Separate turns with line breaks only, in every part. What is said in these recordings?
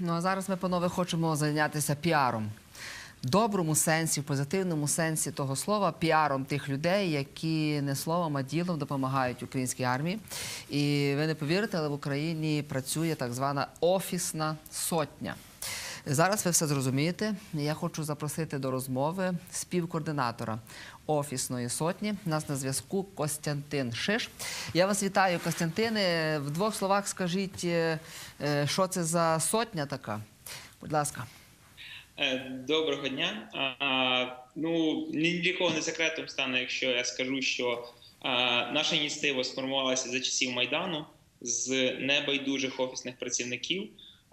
Ну а зараз ми, панове, хочемо зайнятися піаром. Доброму сенсі, в позитивному сенсі того слова, піаром тих людей, які не словом, а ділом допомагають українській армії. І ви не повірите, але в Україні працює так звана офісна сотня. Зараз ви все зрозумієте. Я хочу запросити до розмови співкоординатора офісної сотні. У нас на зв'язку Костянтин Шиш. Я вас вітаю, Костянтине. В двох словах скажіть, е, е, що це за сотня така? Будь ласка.
Е, Доброго дня. Ну ні для кого не секретом стане, якщо я скажу, що наша ініціатива сформувалася за часів майдану з небайдужих офісних працівників.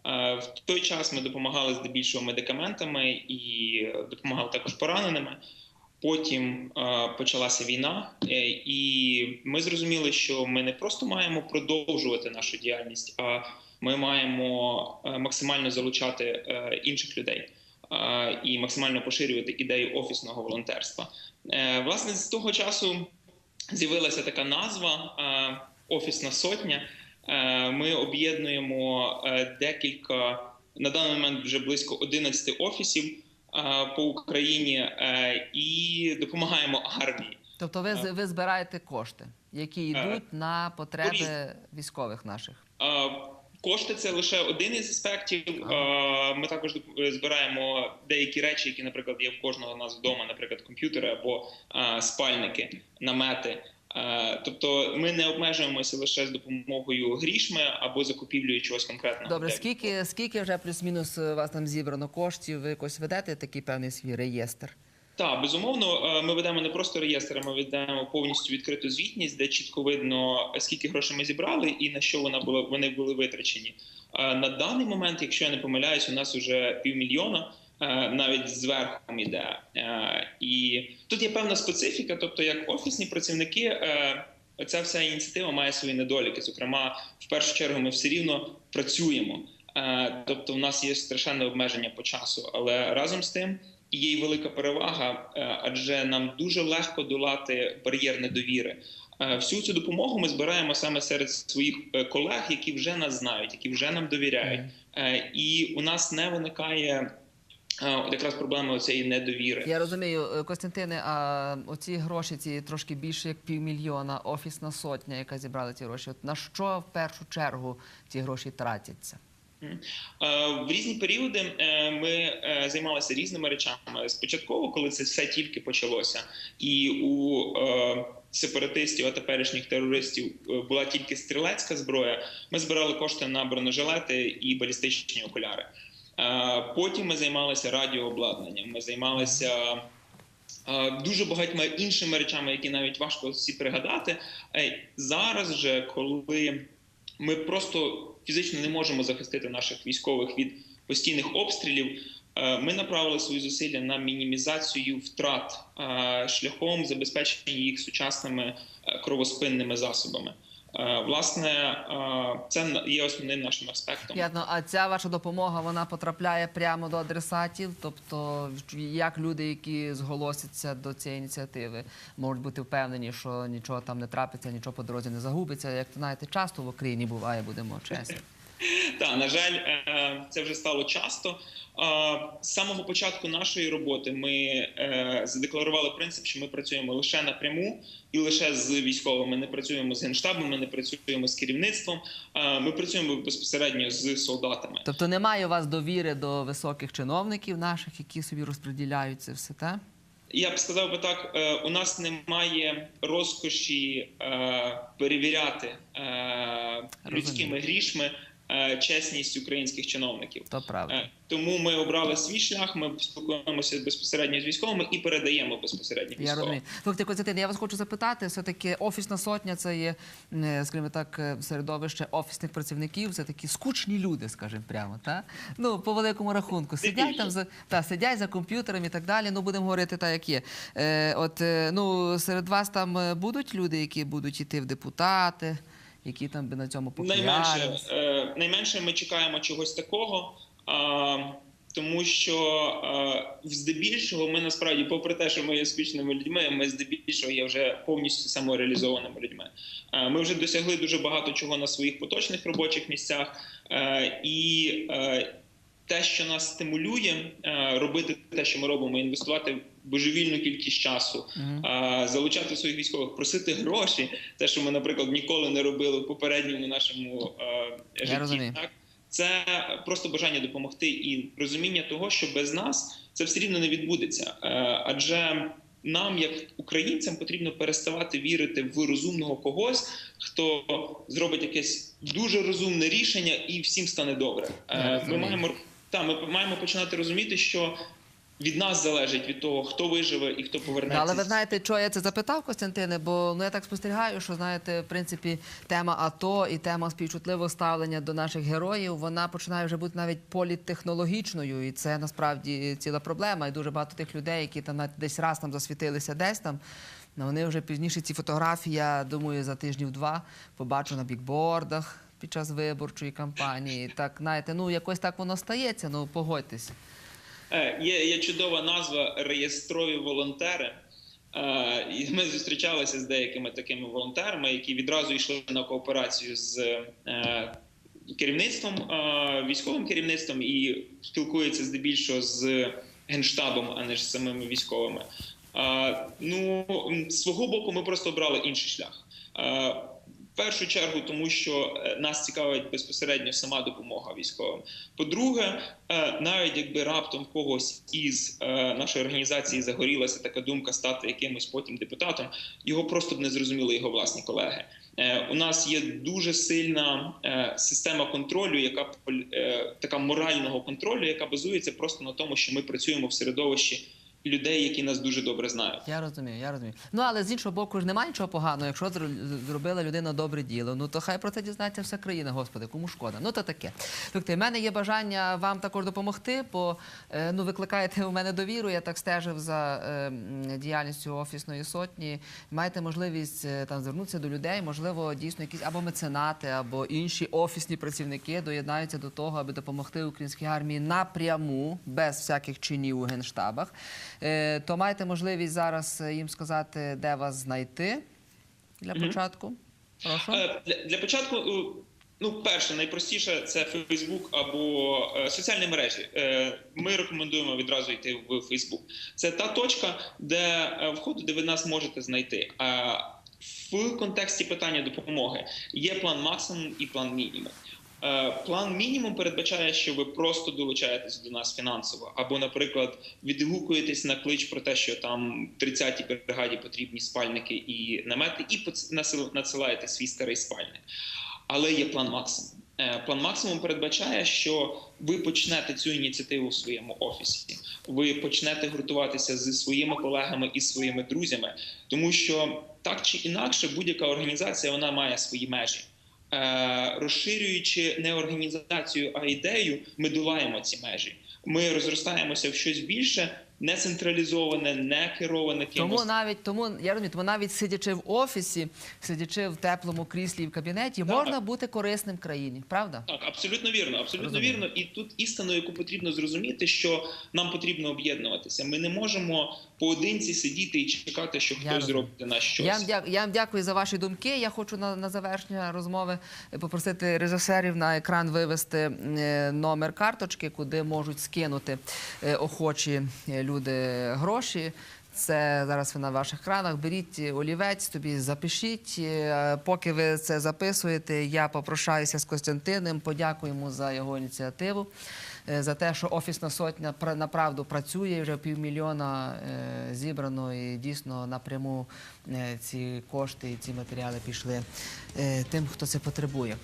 А, В той час ми допомагали здебільшого медикаментами і допомагали також пораненими. Потім е, почалася війна, е, і ми зрозуміли, що ми не просто маємо продовжувати нашу діяльність, а ми маємо е, максимально залучати е, інших людей е, і максимально поширювати ідею офісного волонтерства. Е, власне, з того часу з'явилася така назва е, Офісна сотня. Е, ми об'єднуємо е, декілька на даний момент вже близько 11 офісів е, по Україні і допомагаємо армії.
Тобто ви, ви збираєте кошти, які йдуть на потреби військових наших.
Кошти це лише один із аспектів. Ми також збираємо деякі речі, які, наприклад, є в кожного з нас вдома, наприклад, комп'ютери або спальники, намети. Е, Тобто ми не обмежуємося лише з допомогою грішми або закупівлею чогось конкретного.
Добре, скільки, скільки вже плюс-мінус у вас там зібрано коштів? Ви якось ведете такий певний свій реєстр?
Так, безумовно, е, ми ведемо не просто реєстр, ми ведемо повністю відкриту звітність, де чітко видно, скільки грошей ми зібрали і на що вона була вони були витрачені. Е, На даний момент, якщо я не помиляюсь, у нас вже півмільйона. Е, Навіть зверху іде. Е, І тут є певна специфіка, тобто як офісні працівники, е, ця вся ініціатива має свої недоліки. Зокрема, в першу чергу, ми все рівно працюємо. Тобто, в нас є страшенне обмеження по часу, але разом з тим є й велика перевага, адже нам дуже легко долати бар'єр недовіри. Всю цю допомогу ми збираємо саме серед своїх колег, які вже нас знають, які вже нам довіряють. І у нас не виникає от якраз проблеми цієї недовіри.
Я розумію, е, Костянтине, а оці гроші, ці трошки більше як півмільйона, офісна сотня, яка зібрала ці гроші. От на що в першу чергу ці гроші тратяться?
В різні періоди е, ми е, займалися різними речами. Спочатку, коли це все тільки почалося, і у сепаратистів, а теперішніх терористів була тільки стрілецька зброя. Ми збирали кошти на бронежилети і балістичні окуляри. Е, Потім ми займалися радіообладнанням. Ми займалися. е, Дуже багатьма іншими речами, які навіть важко всі пригадати. Е, Зараз же, коли ми просто фізично не можемо захистити наших військових від постійних обстрілів. Ми направили свої зусилля на мінімізацію втрат шляхом забезпечення їх сучасними кровоспинними засобами. Е, Власне, е, це є основним нашим аспектом.
Ясно, а ця ваша допомога вона потрапляє прямо до адресатів. Тобто, як люди, які зголосяться до цієї ініціативи, можуть бути впевнені, що нічого там не трапиться, нічого по дорозі не загубиться. Як то знаєте, часто в Україні буває, будемо чесні.
Так, на жаль, е, це вже стало часто. Е, З самого початку нашої роботи ми е, задекларували принцип, що ми працюємо лише напряму і лише з військовими. Не працюємо з генштабом, ми не працюємо з керівництвом. Е, Ми працюємо безпосередньо з солдатами.
Тобто немає у вас довіри до високих чиновників наших, які собі розподіляють це все, так?
Я б сказав би так: е, у нас немає розкоші е, перевіряти е, людськими грішми е, чесність українських чиновників.
То правда.
Е, Тому ми обрали свій шлях. Ми спілкуємося безпосередньо з військовими і передаємо безпосередньо
Я
військовим.
розумію. Слухайте, Костянтин, я вас хочу запитати. Все таки офісна сотня це є, е, скажімо так, е, середовище офісних працівників. Це такі скучні люди, скажімо прямо. Та? Ну, по великому рахунку. Сидять там за та сидять за комп'ютером і так далі. Ну, будемо говорити так, як є. Е, от е, ну серед вас там е, будуть люди, які будуть йти в депутати, які там би на цьому
Найменше, е, найменше ми чекаємо чогось такого. А, тому що е, здебільшого ми насправді, попри те, що ми є успішними людьми, ми здебільшого є вже повністю самореалізованими людьми. Е, ми вже досягли дуже багато чого на своїх поточних робочих місцях, е, і е, те, що нас стимулює е, робити те, що ми робимо, інвестувати божевільну кількість часу, е, залучати своїх військових, просити гроші, те, що ми, наприклад, ніколи не робили в попередньому нашому е, житті. Так? Це просто бажання допомогти і розуміння того, що без нас це все рівно не відбудеться. Е, Адже нам, як українцям, потрібно переставати вірити в розумного когось, хто зробить якесь дуже розумне рішення, і всім стане добре. Е, Ми маємо та ми маємо починати розуміти, що від нас залежить від того, хто виживе і хто повернеться.
Але ви знаєте, чого я це запитав, Костянтине? Бо ну я так спостерігаю, що знаєте, в принципі, тема АТО і тема співчутливого ставлення до наших героїв, вона починає вже бути навіть політтехнологічною, і це насправді ціла проблема. І дуже багато тих людей, які там навіть десь раз там засвітилися, десь там. ну, Вони вже пізніше ці фотографії, я думаю, за тижнів два побачу на бікбордах під час виборчої кампанії. Так, знаєте, ну якось так воно стається. Ну погодьтесь.
Е, Є, є чудова назва реєстрові волонтери. Е, І ми зустрічалися з деякими такими волонтерами, які відразу йшли на кооперацію з е, керівництвом, військовим керівництвом і спілкуються здебільшого з генштабом, а не з самими військовими. Ну свого боку, ми просто обрали інший шлях. Першу чергу, тому що е, нас цікавить безпосередньо сама допомога військовим. По-друге, е, навіть якби раптом когось із е, нашої організації загорілася така думка стати якимось потім депутатом, його просто б не зрозуміли його власні колеги. У нас є дуже сильна система контролю, яка така морального контролю, яка базується просто на тому, що ми працюємо в середовищі людей, які нас дуже добре знають.
Я розумію, я розумію. Ну але з іншого боку ж немає нічого поганого, якщо зро- зробила людина добре діло. Ну то хай про це дізнається вся країна, господи, кому шкода. Ну то таке. Слухайте, в мене є бажання вам також допомогти, бо е, ну викликаєте у мене довіру. Я так стежив за е, діяльністю офісної сотні. Маєте можливість е, там звернутися до людей, можливо, дійсно якісь або меценати, або інші офісні працівники доєднаються до того, аби допомогти українській армії напряму, без всяких чинів у генштабах. Е, то маєте можливість зараз е, їм сказати, де вас знайти для початку. Прошу.
Е, Для, для початку, е, ну, перше, найпростіше це Фейсбук або е, соціальні мережі. Е, Ми рекомендуємо відразу йти в Фейсбук. Це та точка, де е, входу, де ви нас можете знайти. А в контексті питання допомоги є план максимум і план мінімум. Е, План мінімум передбачає, що ви просто долучаєтесь до нас фінансово, або, наприклад, відгукуєтесь на клич про те, що там 30-й бригаді потрібні спальники і намети, і надсилаєте свій старий спальник. Але є план максимум. Е, План максимум передбачає, що ви почнете цю ініціативу в своєму офісі. Ви почнете гуртуватися зі своїми колегами і своїми друзями, тому що так чи інакше будь-яка організація вона має свої межі. Е, розширюючи не організацію, а ідею, ми долаємо ці межі. Ми розростаємося в щось більше, не централізоване, не кероване кимось.
Тому навіть тому я розумію, тому навіть сидячи в офісі, сидячи в теплому кріслі і в кабінеті,
Так.
можна бути корисним країні, правда?
Так, абсолютно вірно, абсолютно
Розумію.
вірно. І тут істину, яку потрібно зрозуміти, що нам потрібно об'єднуватися. Ми не можемо поодинці сидіти і чекати, що хтось зробить нас щось.
Я вам, дя- я вам дякую за ваші думки. Я хочу на, на завершення розмови попросити режисерів на екран вивести е, номер карточки, куди можуть скинути е, охочі е, люди гроші. Це зараз ви на ваших екранах. Беріть олівець, тобі запишіть. Е, Поки ви це записуєте, я попрощаюся з Костянтином, подякуємо за його ініціативу, е, за те, що офісна сотня пра- направду працює. Вже півмільйона е, зібрано і дійсно напряму ці кошти і ці матеріали пішли тим, хто це потребує.